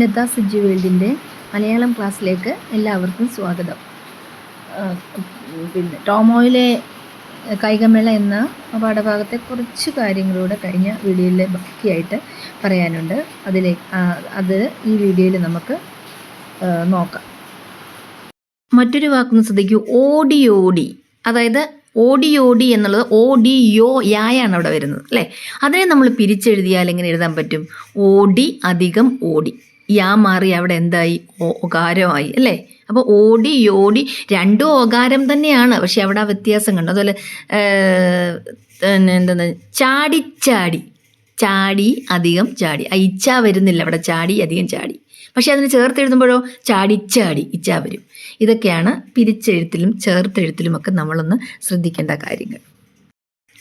ലത സജ്ജി വേൾഡിന്റെ മലയാളം ക്ലാസ്സിലേക്ക് എല്ലാവർക്കും സ്വാഗതം. പിന്നെ ടോമോയിലെ കായികമേള എന്ന പാഠഭാഗത്തെ കുറച്ച് കാര്യങ്ങളൂടെ കഴിഞ്ഞ വീഡിയോയിലെ ബാക്കിയായിട്ട് പറയാനുണ്ട്. അതിലെ അത് ഈ വീഡിയോയിൽ നമുക്ക് നോക്കാം. മറ്റൊരു വാക്കൊന്ന് ശ്രദ്ധിക്കൂ. ഓടി ഓടി അതായത് ഓടി ഓടി എന്നുള്ളത് യോ യായാണ് അവിടെ വരുന്നത് അല്ലേ? അതിനെ നമ്മൾ പിരിച്ചെഴുതിയാൽ എങ്ങനെ എഴുതാൻ പറ്റും? ഓടി അധികം ഓടി. യാ മാറി അവിടെ എന്തായി? ഓകാരമായി അല്ലേ? അപ്പോൾ ഓടി യോടി രണ്ടും ഓകാരം തന്നെയാണ്. പക്ഷെ അവിടെ ആ വ്യത്യാസം കണ്ടു. അതുപോലെ എന്താണ്? ചാടിച്ചാടി ചാടി. അധികം ചാടി. ആ ഇച്ച വരുന്നില്ല അവിടെ. ചാടി അധികം ചാടി. പക്ഷെ അതിന് ചേർത്ത് എഴുതുമ്പോഴോ ചാടിച്ചാടി ഇച്ച വരും. ഇതൊക്കെയാണ് പിരിച്ചെഴുത്തിലും ചേർത്തെഴുത്തിലുമൊക്കെ നമ്മളൊന്ന് ശ്രദ്ധിക്കേണ്ട കാര്യങ്ങൾ.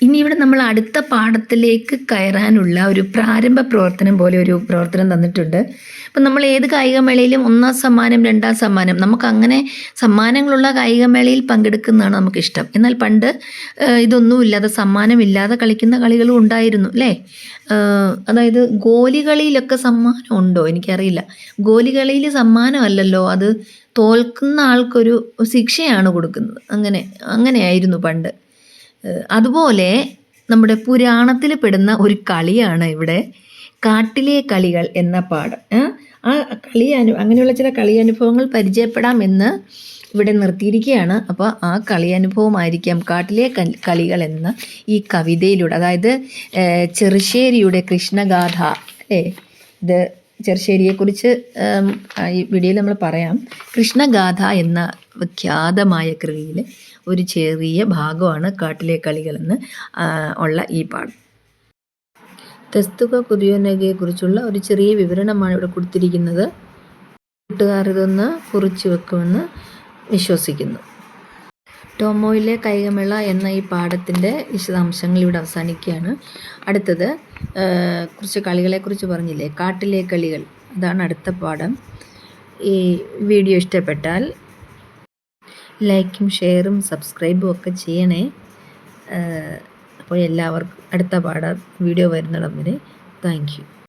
ഇനി ഇവിടെ നമ്മൾ അടുത്ത പാഠത്തിലേക്ക് കയറാനുള്ള ഒരു പ്രാരംഭ പ്രവർത്തനം പോലെ ഒരു പ്രവർത്തനം തന്നിട്ടുണ്ട്. അപ്പം നമ്മൾ ഏത് കായികമേളയിലും ഒന്നാം സമ്മാനം രണ്ടാം സമ്മാനം നമുക്ക് അങ്ങനെ സമ്മാനങ്ങളുള്ള കായികമേളയിൽ പങ്കെടുക്കുന്നതാണ് നമുക്കിഷ്ടം. എന്നാൽ പണ്ട് ഇതൊന്നുമില്ലാതെ സമ്മാനമില്ലാതെ കളിക്കുന്ന കളികളും ഉണ്ടായിരുന്നു അല്ലേ? അതായത് ഗോലികളിയിലൊക്കെ സമ്മാനം ഉണ്ടോ? എനിക്കറിയില്ല. ഗോലികളിയിൽ സമ്മാനമല്ലല്ലോ അത് തോൽക്കുന്ന ആൾക്കൊരു ശിക്ഷയാണ് കൊടുക്കുന്നത്. അങ്ങനെ അങ്ങനെയായിരുന്നു പണ്ട്. അതുപോലെ നമ്മുടെ പുരാണത്തിൽ പെടുന്ന ഒരു കളിയാണ് ഇവിടെ കാട്ടിലെ കളികൾ എന്ന പാഠം ആ കളി അനു അങ്ങനെയുള്ള ചില കളി അനുഭവങ്ങൾ പരിചയപ്പെടാം എന്ന് ഇവിടെ നിർത്തിയിരിക്കുകയാണ്. അപ്പോൾ ആ കളി അനുഭവമായിരിക്കാം കാട്ടിലെ കളികൾ എന്ന ഈ കവിതയിലൂടെ. അതായത് ചെറുശ്ശേരിയുടെ കൃഷ്ണഗാഥ. അല്ലേ? ഇത് ചെറുശ്ശേരിയെക്കുറിച്ച് ഈ വീഡിയോയിൽ നമ്മൾ പറയാം. കൃഷ്ണഗാഥ എന്ന വിഖ്യാതമായ കൃതിയിലെ ഒരു ചെറിയ ഭാഗമാണ് കാട്ടിലെ കളികളെന്ന് ഉള്ള ഈ പാഠം. തെസ്തുക കുറിച്ചുള്ള ഒരു ചെറിയ വിവരണമാണ് ഇവിടെ കൊടുത്തിരിക്കുന്നത്. കൂട്ടുകാർ ഇതൊന്ന് കുറിച്ചു വെക്കുമെന്ന് വിശ്വസിക്കുന്നു. ടോമോയിലെ കൈകമേള എന്ന ഈ പാഠത്തിന്റെ വിശദാംശങ്ങൾ ഇവിടെ അവസാനിക്കുകയാണ്. അടുത്തത് കുറച്ച് കളികളെക്കുറിച്ച് പറഞ്ഞില്ലേ? കാട്ടിലെ കളികൾ. അതാണ് അടുത്ത പാഠം. ഈ വീഡിയോ ഇഷ്ടപ്പെട്ടാൽ ലൈക്കും ഷെയറും സബ്സ്ക്രൈബും ഒക്കെ ചെയ്യണേ. അപ്പോൾ എല്ലാവർക്കും അടുത്ത പാഠം വീഡിയോ വരുന്നിടം വരെ. Thank you.